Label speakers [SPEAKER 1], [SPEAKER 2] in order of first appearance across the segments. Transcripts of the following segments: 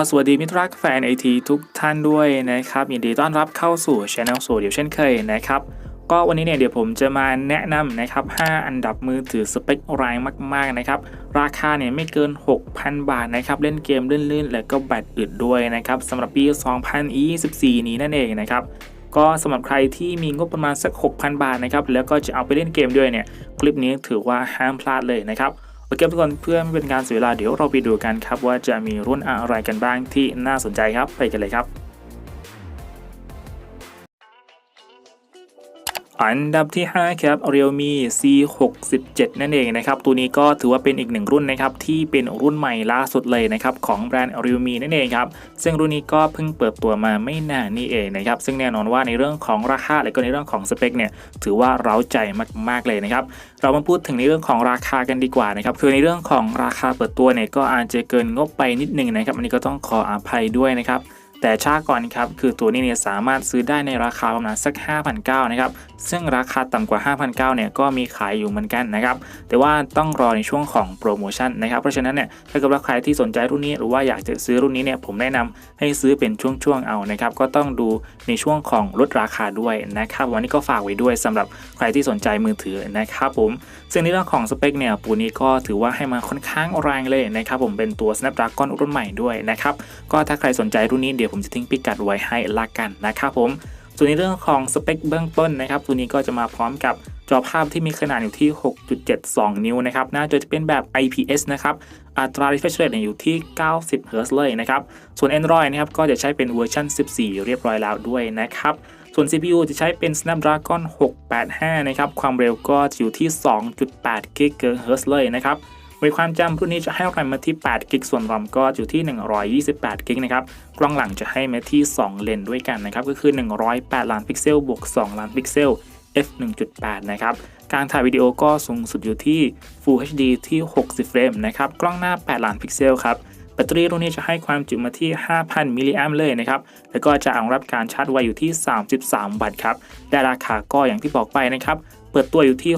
[SPEAKER 1] ก็สวัสดีมิตรรักแฟนไอทีทุกท่านด้วยนะครับยินดีต้อนรับเข้าสู่ช anel สูเดียวเช่นเคยนะครับก็วันนี้เนี่ยเดี๋ยวผมจะมาแนะนำนะครับ 5 อันดับมือถือสเปคแรงมากๆนะครับ ราคาเนี่ยไม่เกิน 6,000 บาทนะครับ เล่นเกมลื่นๆ และก็แบตอึดด้วยนะครับสำหรับปี 2024 นี้นั่นเองนะครับ ก็สำหรับใครที่มีงบประมาณสัก 6,000 บาทนะครับ แล้วก็จะเอาไปเล่นเกมด้วยเนี่ย คลิปนี้ถือว่าห้ามพลาดเลยนะครับ โอเคทุกคนเพื่อไม่เป็นการเสียเวลาเดี๋ยวเราไปดูกันครับว่าจะมีรุ่นอะไรกันบ้างที่น่าสนใจครับไปกันเลยครับ อันดับที่ 5 ครับ Realme C67 นั่นเองนะครับ ตัวนี้ก็ถือว่าเป็นอีกหนึ่งรุ่นนะครับ ที่เป็นรุ่นใหม่ล่าสุดเลยนะครับ ของแบรนด์ Realme นั่นเองครับ ซึ่งรุ่นนี้ก็เพิ่งเปิดตัวมาไม่นานนี่เองนะครับ ซึ่งแน่นอนว่าในเรื่องของราคาและก็ในเรื่องของสเปคเนี่ยถือว่าเร้าใจมากๆเลยนะครับ เรามาพูดถึงในเรื่องของราคากันดีกว่านะครับ คือในเรื่องของราคาเปิดตัวเนี่ยก็อาจจะเกินงบไปนิดนึงนะครับ อันนี้ก็ต้องขออภัยด้วยนะครับ แต่ชาก่อนครับคือตัวนี้เนี่ยสามารถซื้อได้ในราคาประมาณสัก 5,900นะครับซึ่งราคาต่ำกว่า 5,900เนี่ยก็มีขายอยู่เหมือนกันนะครับแต่ว่าต้องรอในช่วงของโปรโมชั่นนะครับเพราะฉะนั้นเนี่ยถ้าเกิดว่าใครที่สนใจรุ่นนี้หรือว่าอยากจะซื้อรุ่นนี้เนี่ยผมแนะนำให้ซื้อเป็นช่วงๆเอานะครับก็ต้องดูในช่วงของลดราคาด้วยนะครับวันนี้ก็ฝากไว้ด้วยสำหรับใครที่สนใจมือถือนะครับผมซึ่งในเรื่องของสเปคเนี่ยปูนี้ก็ถือว่าให้มาค่อนข้างแรงเลยนะครับผมเป็นตัว Snapdragon รุ่นใหม่ด้วยนะครับก็ถ้าใครสนใจรุ่นนี้เดี๋ยวผมจะทิ้งพิกัดไว้ให้ละกันนะครับผม ส่วนในเรื่องของสเปคเบื้องต้นนะครับ ตัวนี้ก็จะมาพร้อมกับจอภาพที่มีขนาดอยู่ที่ 6.72 นิ้วนะครับ หน้าจอจะเป็นแบบ IPS นะครับ อัตรา refresh rate อยู่ที่ 90 Hz เลยนะครับ ส่วน Android นะครับ ก็จะใช้เป็นเวอร์ชัน 14 เรียบร้อยแล้วด้วยนะครับ ส่วน CPU จะใช้เป็น Snapdragon 685 นะครับ ความเร็วก็จะอยู่ที่ 2.8 GHz เลยนะครับ โดยความจำรุ่นนี้จะให้แรมมาที่ 8 กิก ส่วนรอมก็อยู่ที่ 128 กิกนะครับ กล้องหลังจะให้มาที่ 2 เลนด้วยกันนะครับ ก็คือ 108 ล้านพิกเซลบวก 2 ล้านพิกเซล f 1.8 นะครับ การถ่ายวิดีโอก็สูงสุดอยู่ที่ Full HD ที่ 60 เฟรมนะครับ กล้องหน้า 8 ล้านพิกเซลครับแบตเตอรี่รุ่นนี้จะให้ความจุมาที่ 5,000 มิลลิแอมเลยนะครับ แล้วก็จะรองรับการชาร์จไวอยู่ที่ 33 วัตต์ครับและราคาก็อย่างที่บอกไปนะครับ ปิดตัวอยู่ที่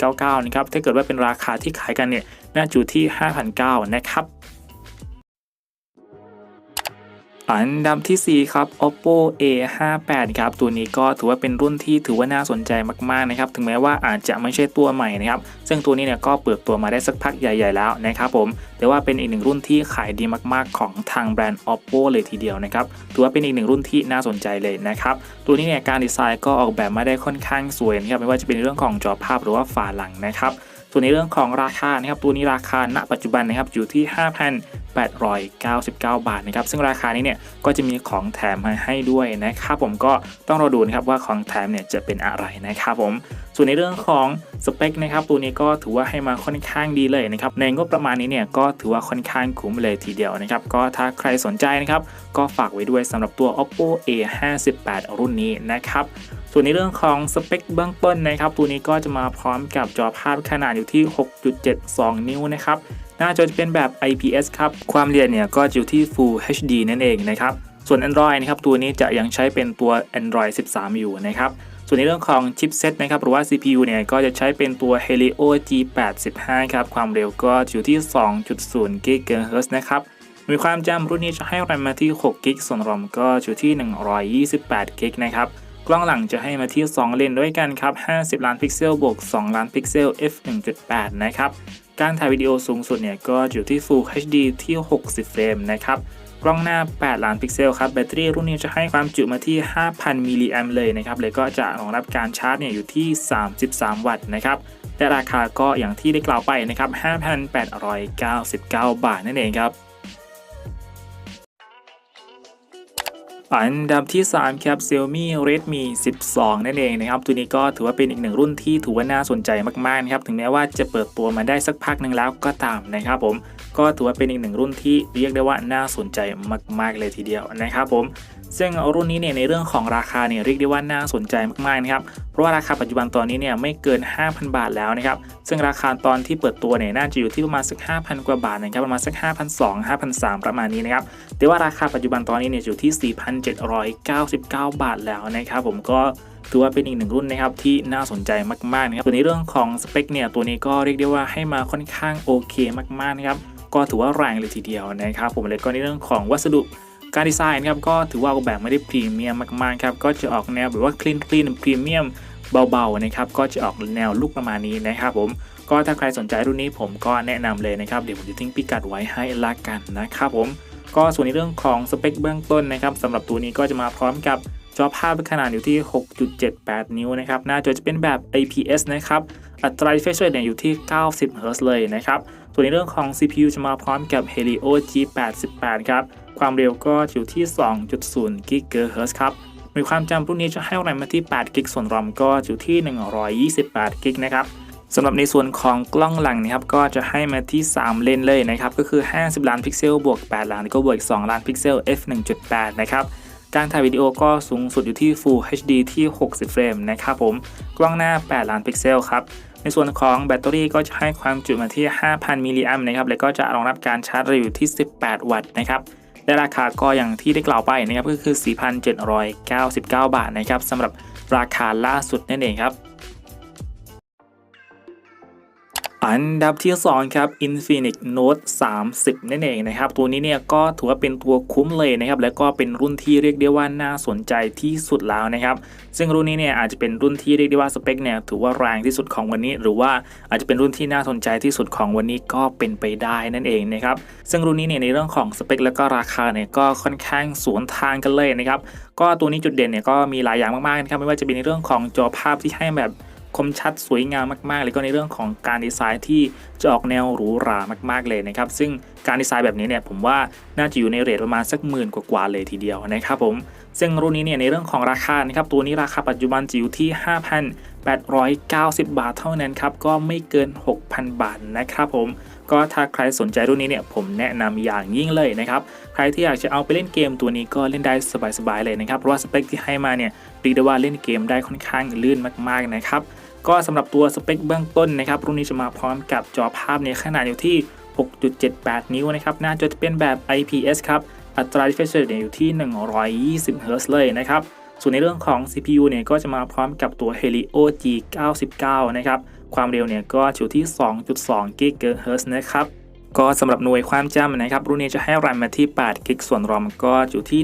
[SPEAKER 1] 6,499 นะครับ ถ้าเกิดว่าเป็นราคาที่ขายกันเนี่ย น่าจะอยู่ที่ 5,900 นะครับ อันดับที่ 4 ครับ oppo a58 ครับ ตัวนี้ก็ถือว่าเป็นรุ่นที่ถือว่าน่าสนใจมากๆนะครับ ถึงแม้ว่าอาจจะไม่ใช่ตัวใหม่นะครับ ซึ่งตัวนี้เนี่ยก็เปิดตัวมาได้สักพักใหญ่ ๆ แล้วนะครับผม แต่ว่าเป็นอีกหนึ่งรุ่นที่ขายดีมากๆ ของทางแบรนด์ oppo เลยทีเดียวนะครับ ถือว่าเป็นอีกหนึ่งรุ่นที่น่าสนใจเลยนะครับ ตัวนี้เนี่ยการดีไซน์ก็ออกแบบมาได้ค่อนข้างสวยนะครับ ไม่ว่าจะเป็นเรื่องของจอภาพหรือว่าฝาหลังนะครับส่วนในเรื่องของราคานะครับตัวนี้ราคาณปัจจุบันนะครับอยู่ที่ 899 บาทนะครับซึ่งราคานี้เนี่ยก็จะมีของแถมมาให้ด้วยนะครับผมก็ต้องรอดูนะครับว่าของแถมเนี่ยจะเป็นอะไรนะครับผมส่วนในเรื่องของสเปคนะครับตัวนี้ก็ถือว่าให้มาค่อนข้างดีเลยนะครับในงบประมาณนี้เนี่ยก็ถือว่าค่อนข้างคุ้มเลยทีเดียวนะครับก็ถ้าใครสนใจนะครับก็ฝากไว้ด้วยสำหรับตัว oppo a58 รุ่นนี้นะครับ ส่วนในเรื่องของสเปคเบื้องต้นนะครับ ตัวนี้ก็จะมาพร้อมกับจอภาพขนาดอยู่ที่ 6.72 นิ้วนะครับ หน้าจอจะเป็นแบบ IPS ครับ ความละเอียดเนี่ยก็อยู่ที่ Full HD นั่นเองนะครับ ส่วน Android นะครับตัวนี้จะยังใช้เป็นตัว Android 13 อยู่นะครับส่วนในเรื่องของชิปเซตนะครับหรือว่า CPU เนี่ยก็จะใช้เป็นตัว Helio G85 ครับ ความเร็วก็อยู่ที่ 2.0 GHz นะครับ มีความจำรุ่นนี้จะให้แรมมาที่6กิกส่วนรอมก็อยู่ที่ 128กิกนะครับ ล้องหลังจะให้มาที่ 2 เลนด้วยกันครับ 50 ล้านพิกเซลบวก 2 ล้านพิกเซล f 1.8 นะครับ การถ่ายวิดีโอสูงสุดเนี่ยก็อยู่ที่ Full HD ที่ 60 เฟรมนะครับ กล้องหน้า 8 ล้านพิกเซลครับ แบตเตอรี่รุ่นนี้จะให้ความจุมาที่ 5,000 มิลลิแอมเลยนะครับ เลยก็จะรองรับการชาร์จเนี่ยอยู่ที่ 33 วัตต์นะครับและราคาก็อย่างที่ได้กล่าวไปนะครับ 5,899 บาทนั่นเองครับ อันดับที่ 3 ครับ Xiaomi Redmi 12 นั่นเองนะครับ ตัวนี้ก็ถือว่าเป็นอีกหนึ่งรุ่นที่ถือว่าน่าสนใจมากๆนะครับ ถึงแม้ว่าจะเปิดตัวมาได้สักพักหนึ่งแล้วก็ตามนะครับผม ก็ถือว่าเป็นอีกหนึ่งรุ่นที่เรียกได้ว่าน่าสนใจมาก ๆ เลยทีเดียวนะครับผม ซึ่งรุ่นนี้เนี่ยในเรื่องของราคาเนี่ยเรียกได้ว่าน่าสนใจมากๆนะครับ เพราะว่าราคาปัจจุบันตอนนี้เนี่ยไม่เกิน 5,000 บาทแล้วนะครับ ซึ่งราคาตอนที่เปิดตัวเนี่ยน่าจะอยู่ที่ประมาณสัก 5,000 กว่าบาทนะครับประมาณสัก 5,200 5,300 ประมาณนี้นะครับ แต่ว่าราคาปัจจุบันตอนนี้เนี่ยอยู่ที่ 4,799 บาทแล้วนะครับผมก็ถือว่าเป็นอีกหนึ่งรุ่นนะครับที่น่าสนใจมากๆนะครับส่วนในเรื่องของสเปคเนี่ยตัวนี้ก็เรียกได้ว่าให้มาค่อนข้างโอเคมากๆนะครับก็ถือว่าแรงเลยทีเดียวนะครับผมเลยก็ในเรื่องของวัสดุ การดีไซน์นะครับก็ถือว่าออกแบบไม่ได้พรีเมียมมากๆครับก็จะออกแนวแบบว่าคลีนคลีนพรีเมียมเบาๆนะครับก็จะออกแนวลุกประมาณนี้นะครับผมก็ถ้าใครสนใจรุ่นนี้ผมก็แนะนำเลยนะครับเดี๋ยวผมจะทิ้งพิกัดไว้ให้ละกันนะครับผมก็ส่วนในเรื่องของสเปคเบื้องต้นนะครับสำหรับตัวนี้ก็จะมาพร้อมกับจอภาพขนาดอยู่ที่ 6.78 นิ้วนะครับหน้าจอจะเป็นแบบ IPS นะครับอัตรา refresh rate เนี่ยอยู่ที่ 90 Hz เลยนะครับส่วนในเรื่องของ CPU จะมาพร้อมกับ Helio G88 ครับ ความเร็วก็อยู่ที่ 2.0 GHz ครับมีความจำรุ่นนี้จะให้แรมมาที่8 g b ส่วน ROM ก็อยู่ที่ 128 g b นะครับสำหรับในส่วนของกล้องหลังนะครับก็จะให้มาที่ 3 เลนเลยนะครับก็คือ 50 ล้านพิกเซลบวก 8 ล้านแล้วก็บวก2ล้านพิกเซล f 1.8 นะครับการถ่ายวิดีโอก็สูงสุดอยู่ที่ Full HD ที่ 60 เฟรมนะครับผมกล้องหน้า 8 ล้านพิกเซลครับในส่วนของแบตเตอรี่ก็จะให้ความจุมาที่ 5,000 มิลลิแอมป์นะครับแล้วก็จะรองรับการชาร์จเร็วอยู่ที่ 18 วัตต์นะครับ และราคาก็อย่างที่ได้กล่าวไปนะครับก็คือ 4,799 บาทนะครับสำหรับราคาล่าสุดนั่นเองครับ อันดับที่2ครับ Infinix Note 30 นั่นเองนะครับ ตัวนี้เนี่ยก็ถือว่าเป็นตัวคุ้มเลยนะครับ แล้วก็เป็นรุ่นที่เรียกได้ว่าน่าสนใจที่สุดแล้วนะครับ ซึ่งรุ่นนี้เนี่ยอาจจะเป็นรุ่นที่เรียกได้ว่าสเปคเนี่ยถือว่าแรงที่สุดของวันนี้ หรือว่าอาจจะเป็นรุ่นที่น่าสนใจที่สุดของวันนี้ก็เป็นไปได้นั่นเองนะครับ ซึ่งรุ่นนี้เนี่ยในเรื่องของสเปค แล้วก็ราคาเนี่ยก็ค่อนข้างสวนทางกันเลยนะครับ ก็ตัวนี้จุดเด่นเนี่ยก็มีหลายอย่างมากๆนะครับ ไม่ว่าจะเป็นในเรื่องของจอภาพที่ให้แบบ คมชัดสวยงามมากๆ เลยก็ในเรื่องของการดีไซน์ที่จะออกแนวหรูหรามากๆเลยนะครับ ซึ่งการดีไซน์แบบนี้เนี่ยผมว่าน่าจะอยู่ในเรทประมาณสักหมื่นกว่าๆเลยทีเดียวนะครับผมซึ่งรุ่นนี้เนี่ยในเรื่องของราคานะครับตัวนี้ราคาปัจจุบันจะอยู่ที่ 5,890 บาทเท่านั้นครับก็ไม่เกิน 6,000 บาทนะครับผม ก็ถ้าใครสนใจรุ่นนี้เนี่ยผมแนะนำอย่างยิ่งเลยนะครับใครที่อยากจะเอาไปเล่นเกมตัวนี้ก็เล่นได้สบายๆเลยนะครับเพราะว่าสเปคที่ให้มาเนี่ยเรียกได้ว่าเล่นเกมได้ค่อนข้างลื่นมากๆนะครับก็สำหรับตัวสเปคเบื้องต้นนะครับรุ่นนี้จะมาพร้อมกับจอภาพในขนาดอยู่ที่ 6.78 นิ้วนะครับหน้าจอจะเป็นแบบ IPS ครับอัตรา refresh rate เนี่ยอยู่ที่ 120 Hz เลยนะครับ ส่วนในเรื่องของ CPU เนี่ยก็จะมาพร้อมกับตัว Helio G99 นะครับ ความเร็วเนี่ยก็อยู่ที่ 2.2 GHz นะครับ ก็สำหรับหน่วยความจำนะครับ รุ่นนี้จะให้แรมมาที่8 g b ส่วน ROM ก็อยู่ที่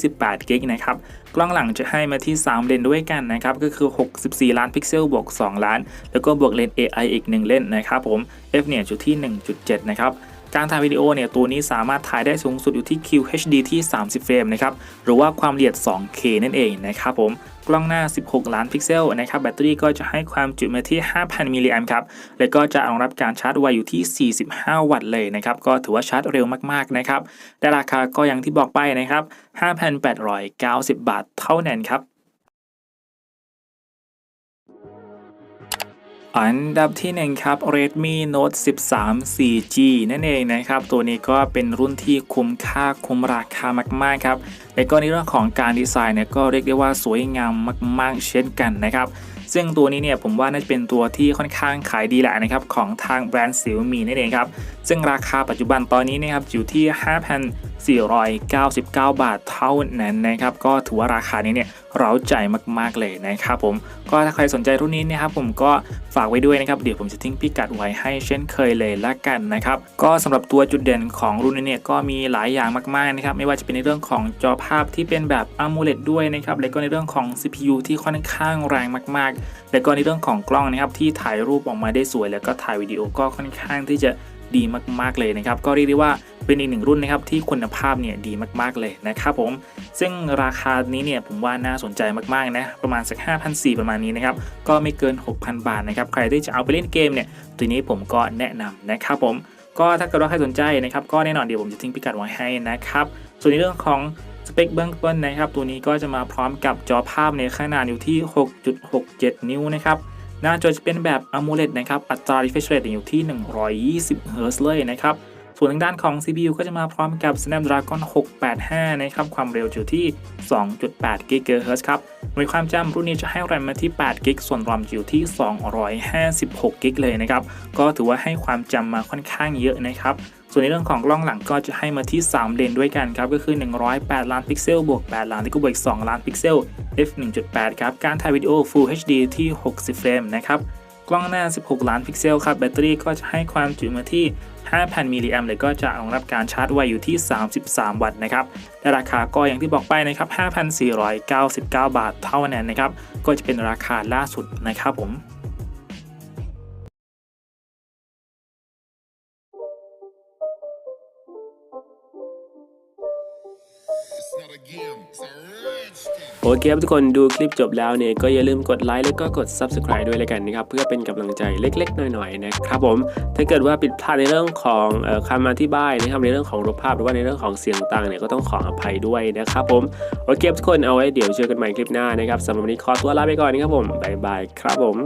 [SPEAKER 1] 128 g b นะครับ กล้องหลังจะให้มาที่ 3 เลนด้วยกันนะครับ ก็คือ 64 ล้านพิกเซลบวก 2 ล้าน แล้วก็บวกเลน AI อีก 1 เลนนะครับผม f เนี่ยอยู่ที่ 1.7 นะครับ การถ่ายวิดีโอเนี่ยตัวนี้สามารถถ่ายได้สูงสุดอยู่ที่ QHD ที่ 30 เฟรมนะครับหรือว่าความละเอียด 2K นั่นเองนะครับผมกล้องหน้า 16 ล้านพิกเซลนะครับแบตเตอรี่ก็จะให้ความจุมาที่ 5,000 มิลลิแอมป์ครับแล้วก็จะรองรับการชาร์จไวอยู่ที่ 45 วัตต์เลยนะครับก็ถือว่าชาร์จเร็วมากๆนะครับแต่ราคาก็อย่างที่บอกไปนะครับ 5,890 บาทเท่านั้นครับ อันดับที่ 1 ครับ Redmi Note 13 4G นั่นเองนะครับ ตัวนี้ก็เป็นรุ่นที่คุ้มค่าคุ้มราคามากๆครับ และก็ในเรื่องของการดีไซน์เนี่ยก็เรียกได้ว่าสวยงามมาก ๆ เช่นกันนะครับ ซึ่งตัวนี้เนี่ยผมว่าน่าจะเป็นตัวที่ค่อนข้างขายดีแหละนะครับ ของทางแบรนด์ Xiaomi นั่นเองครับ ซึ่งราคาปัจจุบันตอนนี้นะครับอยู่ที่ 499 บาทเท่านั้นนะครับ ก็ถือว่าราคานี้เนี่ยเราใจมากๆเลยนะครับผมก็ถ้าใครสนใจรุ่นนี้นะครับผมก็ฝากไว้ด้วยนะครับ เดี๋ยวผมจะทิ้งพิกัดไว้ให้เช่นเคยเลยละกันนะครับ ก็สำหรับตัวจุดเด่นของรุ่นนี้เนี่ยก็มีหลายอย่างมากๆนะครับ ไม่ว่าจะเป็นในเรื่องของจอภาพที่เป็นแบบ AMOLED ด้วยนะครับแล้วก็ในเรื่องของ CPU ที่ค่อนข้างแรงมากๆ แล้วก็ในเรื่องของกล้องนะครับที่ถ่ายรูปออกมาได้สวย แล้วก็ถ่ายวิดีโอก็ค่อนข้างที่จะ ดีมากๆเลยนะครับ ก็เรียกได้ว่าเป็นอีกหนึ่งรุ่นนะครับที่คุณภาพเนี่ยดีมากๆเลยนะครับผม ซึ่งราคานี้เนี่ยผมว่าน่าสนใจมากๆนะประมาณสัก5,400 ประมาณนี้นะครับก็ไม่เกิน 6,000 บาทนะครับใครที่จะเอาไปเล่นเกมเนี่ยตัวนี้ผมก็แนะนำนะครับผมก็ถ้าเกิดว่าใครสนใจนะครับก็แน่นอนเดี๋ยวผมจะทิ้งพิกัดไว้ให้นะครับส่วนในเรื่องของสเปคเบื้องต้นนะครับตัวนี้ก็จะมาพร้อมกับจอภาพในขนาดอยู่ที่ 6.67 นิ้วนะครับ หน้าจอจะเป็นแบบ AMOLED นะครับ อัตรา refresh rate อยู่ที่ 120 Hz เลยนะครับ ส่วนทางด้านของ CPU ก็จะมาพร้อมกับ Snapdragon 685 นะครับ ความเร็วอยู่ที่ 2.8 GHz ครับมีความจำรุ่นนี้จะให้แรมมาที่ 8 g b ส่วน ROM อยู่ที่ 256 g b เลยนะครับ ก็ถือว่าให้ความจำมาค่อนข้างเยอะนะครับส่วนในเรื่องของกล้องหลังก็จะให้มาที่ 3 เลนด้วยกันครับ ก็คือ 108 ล้านพิกเซลบวก 8 ล้านแล้วก็บวก 2 ล้านพิกเซล f 1.8 ครับ การถ่ายวิดีโอ Full HD ที่ 60 เฟรมนะครับ
[SPEAKER 2] กล้องหน้า 16 ล้านพิกเซลครับ แบตเตอรี่ก็จะให้ความจุมาที่ 5,000 มิลลิแอมป์เลยก็จะรองรับการชาร์จไวอยู่ที่ 33 วัตต์นะครับ และราคาก็อย่างที่บอกไปนะครับ 5,499 บาทเท่านั้นนะครับ ก็จะเป็นราคาล่าสุดนะครับผม
[SPEAKER 1] โอเคครับทุกคนดูคลิปจบแล้วเนี่ยก็อย่าลืมกดไลค์แล้วก็กด Subscribe ด้วยเลยกันนะครับเพื่อเป็นกำลังใจเล็กๆหน่อยๆนะครับผมถ้าเกิดว่าผิดพลาดในเรื่องของออคำอธิบายนะครับในเรื่องของรูปภาพหรือว่าในเรื่องของเสียงต่างเนี่ยก็ต้องขออภัยด้วยนะครับผมโอเคทุกคนเอาไว้เดี๋ยวเจอกันใหม่คลิปหน้านะครับสำหรับวันนี้ขอตัวลาไปก่อนนะครับผมบ๊ายบายครับผม